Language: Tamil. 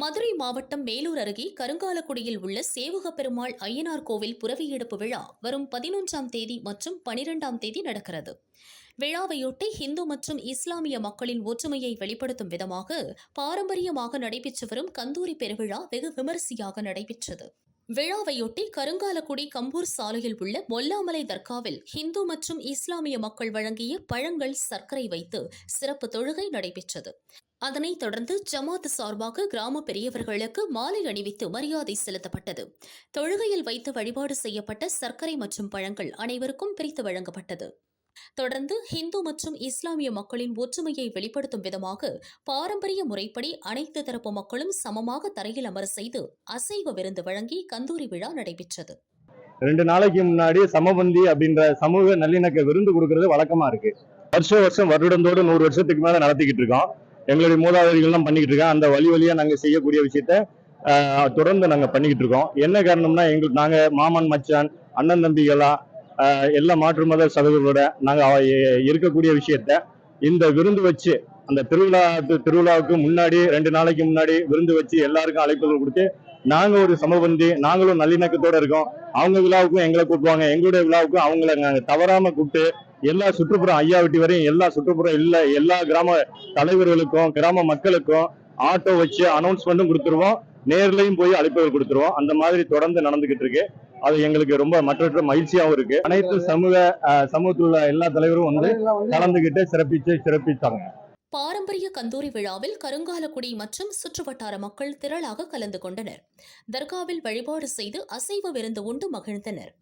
மதுரை மாவட்டம் மேலூர் அருகே கருங்காலக்குடியில் உள்ள சேவக பெருமாள் ஐயனார் கோவில் புறவியெடுப்பு விழா வரும் பதினொன்றாம் தேதி மற்றும் பனிரெண்டாம் தேதி நடக்கிறது. விழாவையொட்டி இந்து மற்றும் இஸ்லாமிய மக்களின் ஒற்றுமையை வெளிப்படுத்தும் விதமாக பாரம்பரியமாக நடைபெற்று வரும் கந்தூரி பெருவிழா வெகு விமரிசையாக நடைபெற்றது. விழாவையொட்டி கருங்காலக்குடி கம்பூர் சாலையில் உள்ள மொல்லாமலை தர்காவில் ஹிந்து மற்றும் இஸ்லாமிய மக்கள் வழங்கிய பழங்கள் சர்க்கரை வைத்து சிறப்பு தொழுகை நடைபெற்றது. அதனைத் தொடர்ந்து ஜமாத் சார்பாக கிராம பெரியவர்களுக்கு மாலை அணிவித்து மரியாதை செலுத்தப்பட்டது. தொழுகையில் வைத்து வழிபாடு செய்யப்பட்ட சர்க்கரை மற்றும் பழங்கள் அனைவருக்கும் பிரித்து வழங்கப்பட்டது. தொடர்ந்து ஹிந்து மற்றும் இஸ்லாமிய மக்களின் ஒற்றுமையை வெளிப்படுத்தும் விதமாக பாரம்பரிய முறைப்படி அனைத்து தரப்பு மக்களும் சமமாக தரையில் அமர செய்து அசைவ விருந்து வழங்கி கந்தூரி விழா நடைபெற்றது. ரெண்டு நாளைக்கு முன்னாடி சமபந்தி அப்படின்ற சமூக நல்லிணக்க விருந்து கொடுக்கறது வழக்கமா இருக்கு. வருஷம் வருஷம் வருடந்தோடு நூறு வருஷத்துக்கு மேல நடத்திக்கிட்டு இருக்கோம். எங்களுடைய மூதாதைகள்லாம் பண்ணிக்கிட்டு இருக்கோம். அந்த வழி வழியா நாங்க செய்யக்கூடிய விஷயத்த ஆஹ், தொடர்ந்து நாங்க பண்ணிக்கிட்டு இருக்கோம். என்ன காரணம்னா எங்களுக்கு நாங்க மாமன் மச்சான் அண்ணன் தம்பிகளா எல்லா மாற்று மத சதவீதோட நாங்கள் இருக்கக்கூடிய விஷயத்த இந்த விருந்து வச்சு அந்த திருவிழா திருவிழாவுக்கு முன்னாடி ரெண்டு நாளைக்கு முன்னாடி விருந்து வச்சு எல்லாருக்கும் அழைப்புகள் கொடுத்து நாங்கள் ஒரு சமபந்தி நாங்களும் நல்லிணக்கத்தோட இருக்கோம். அவங்க விழாவுக்கும் எங்களை கூப்பிடுவாங்க. எங்களுடைய விழாவுக்கும் அவங்கள நாங்கள் தவறாம கூப்பிட்டு எல்லா சுற்றுப்புறம் ஐயா வெட்டி வரையும் எல்லா சுற்றுப்புறம் இல்லை எல்லா கிராம தலைவர்களுக்கும் கிராம மக்களுக்கும் ஆட்டோ வச்சு அனௌன்ஸ்மெண்ட்டும் கொடுத்துருவோம். நேர்லையும் போய் அழைப்புகள் கொடுத்துருவோம். அந்த மாதிரி தொடர்ந்து நடந்துகிட்டு இருக்கு. அது எங்களுக்கு ரொம்ப மற்றற்ற மகிழ்ச்சியாவும் இருக்கு. அனைத்து சமூக சமூகத்தில் உள்ள எல்லா தலைவரும் வந்து கலந்துகிட்டு சிறப்பிச்சு சிறப்பித்தாங்க பாரம்பரிய கந்தூரி விழாவில் கருங்காலக்குடி மற்றும் சுற்றுவட்டார மக்கள் திரளாக கலந்து கொண்டனர். தர்காவில் வழிபாடு செய்து அசைவ விருந்து உண்டு மகிழ்ந்தனர்.